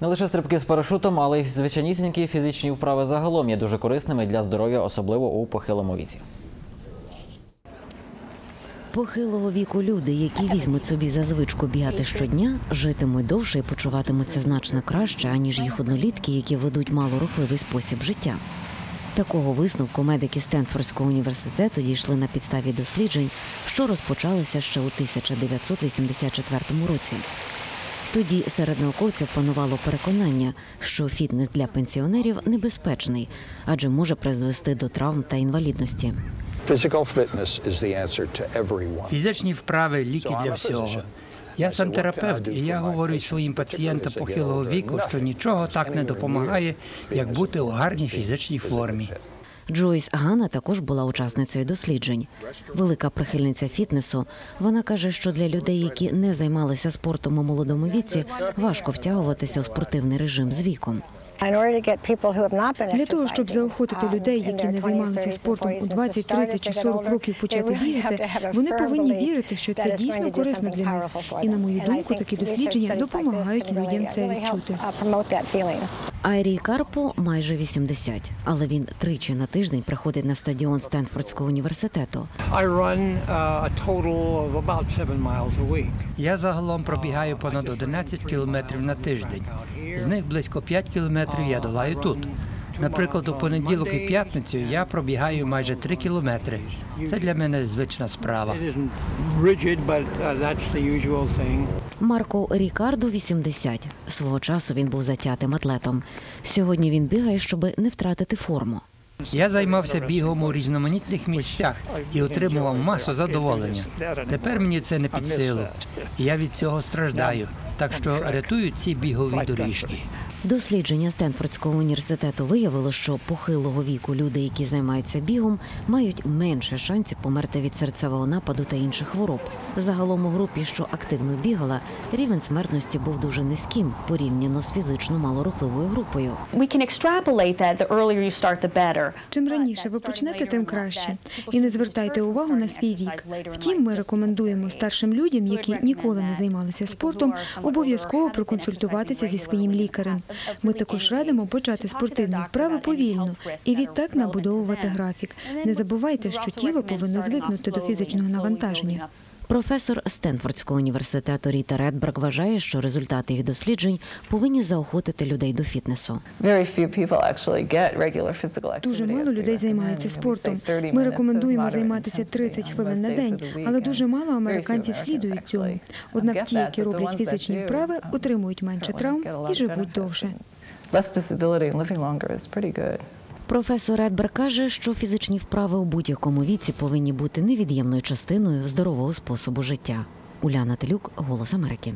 Не лише стрибки з парашутом, але й звичайнісінькі фізичні вправи загалом є дуже корисними для здоров'я, особливо у похилому віці. Похилого віку люди, які візьмуть собі за звичку бігати щодня, житимуть довше і почуватимуться значно краще, аніж їх однолітки, які ведуть малорухливий спосіб життя. Такого висновку медики Стенфордського університету дійшли на підставі досліджень, що розпочалися ще у 1984 році. Тоді серед науковців панувало переконання, що фітнес для пенсіонерів небезпечний, адже може призвести до травм та інвалідності. Фізичні вправи ліки для всього. Я сам терапевт, і я говорю своїм пацієнтам похилого віку, що нічого так не допомагає, як бути у гарній фізичній формі. Джойс Ганна також була учасницею досліджень. Велика прихильниця фітнесу. Вона каже, що для людей, які не займалися спортом у молодому віці, важко втягуватися у спортивний режим з віком. Для того, щоб заохотити людей, які не займалися спортом у 20, 30 чи 40 років почати бігати, вони повинні вірити, що це дійсно корисно для них. І на мою думку, такі дослідження допомагають людям це відчути. Айрі Карпо майже 80, але він тричі на тиждень приходить на стадіон Стенфордського університету. Uh. Я загалом пробігаю понад 11 кілометрів на тиждень. З них близько 5 кілометрів я долаю тут. Наприклад, у понеділок і п'ятницю я пробігаю майже 3 кілометри. Це для мене звична справа. Uh. Марко Рікардо 80. Свого часу він був затятим атлетом. Сьогодні він бігає, щоб не втратити форму. Я займався бігом у різноманітних місцях і отримував масу задоволення. Тепер мені це не під силу. Я від цього страждаю. Так що рятую ці бігові доріжки. Дослідження Стенфордського університету виявило, що похилого віку люди, які займаються бігом, мають менше шансів померти від серцевого нападу та інших хвороб. Загалом у групі, що активно бігала, рівень смертності був дуже низьким порівняно з фізично малорухливою групою. We can extrapolate that the earlier you start, the better. Чим раніше ви почнете, тим краще. І не звертайте увагу на свій вік. Втім, ми рекомендуємо старшим людям, які ніколи не займалися спортом, обов'язково проконсультуватися зі своїм лікарем. Ми також радимо почати спортивні вправи повільно і відтак набудовувати графік. Не забувайте, що тіло повинно звикнути до фізичного навантаження. Професор Стенфордського університету Ріта Редберг вважає, що результати їх досліджень повинні заохотити людей до фітнесу. Дуже мало людей займаються спортом. Ми рекомендуємо займатися 30 хвилин на день, але дуже мало американців слідують цьому. Однак ті, які роблять фізичні вправи, отримують менше травм і живуть довше. less disability and living longer is pretty good. Професор Едбер каже, що фізичні вправи у будь-якому віці повинні бути невід'ємною частиною здорового способу життя. Уляна Телюк, Голос Америки.